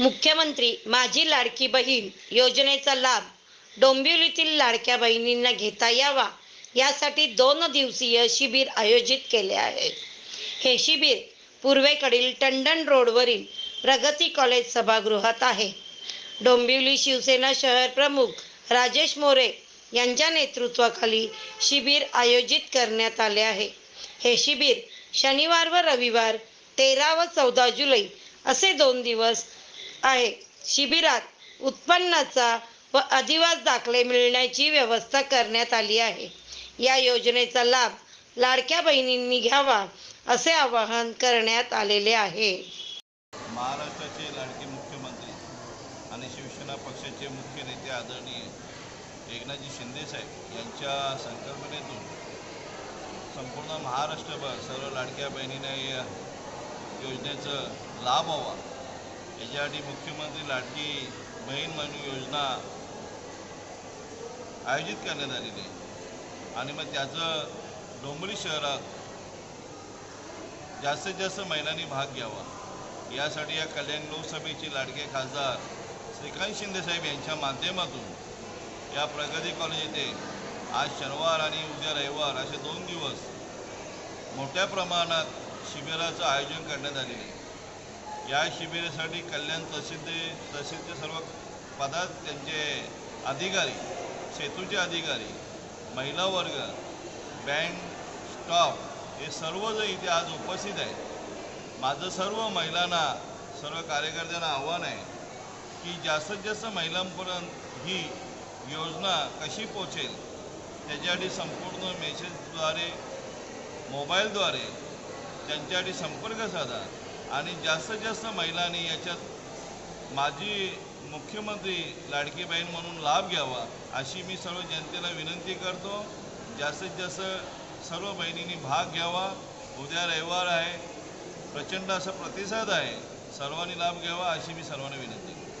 मुख्यमंत्री माझी लाडकी बहीण योजनेचा लाभ डोंबिवलीतील लाडक्या बहिणींना घेता यावा. यासाठी दोन दिवसीय शिबिर आयोजित केले आहे. हे शिबिर पूर्वेकडील टंडन रोडवरील प्रगती कॉलेज सभागृहात आहे. डोंबिवली शिवसेना शहर प्रमुख राजेश मोरे यांच्या नेतृत्वाखाली शिबिर आयोजित करण्यात आले आहे. हे शिबिर शनिवार व रविवार तेरा व चौदा जुलै असे दोन दिवस आहे. शिबिरात उत्पन्नाचा व अधिवास दाखले मिळण्याची व्यवस्था करण्यात आली आहे. या योजनेचा लाभ लाडक्या बहिणींनी घ्यावा असे आवाहन करण्यात आलेले आहे. महाराष्ट्राचे लाडके मुख्यमंत्री आणि शिवसेना पक्षाचे मुख्य नेते आदरणीय एकनाथजी शिंदेसाहेब यांच्या संकल्पनेतून संपूर्ण महाराष्ट्रभर सर्व लाडक्या बहिणींना या योजनेचं लाभ व्हावा. याच्यासाठी मुख्यमंत्री लाडकी बहीण म्हणून योजना आयोजित करण्यात आलेली आहे. आणि मग त्याचं डोंबरी शहरात जास्तीत जास्त महिलांनी भाग घ्यावा. यासाठी या कल्याण लोकसभेचे लाडके खासदार श्रीकांत शिंदेसाहेब यांच्या माध्यमातून या प्रगती कॉलेज येथे आज शनिवार आणि उद्या रविवार असे दोन दिवस मोठ्या प्रमाणात शिबिराचं आयोजन करण्यात आलेले आहे. या शिबिरासाठी कल्याण तहसीलचे तहसीलचे सर्व पदात त्यांचे अधिकारी सेतूचे अधिकारी महिला वर्ग बँक स्टॉफ हे सर्वजण इथे आज उपस्थित आहेत. माझं सर्व महिलांना सर्व कार्यकर्त्यांना आव्हान आहे की जास्तीत जास्त महिलांपर्यंत ही योजना कशी पोचेल त्याच्यासाठी संपूर्ण मेसेजद्वारे मोबाईलद्वारे त्यांच्यासाठी संपर्क साधा. आणि जास्तीत जास्त महिलांनी याच्यात माझी मुख्यमंत्री लाडकी बहीण म्हणून लाभ घ्यावा अशी मी सर्व जनतेला विनंती करतो. जास्तीत जास्त सर्व बहिणींनी भाग घ्यावा. उद्या रविवार आहे. प्रचंड असा प्रतिसाद आहे. सर्वांनी लाभ घ्यावा अशी मी सर्वांना विनंती करतो.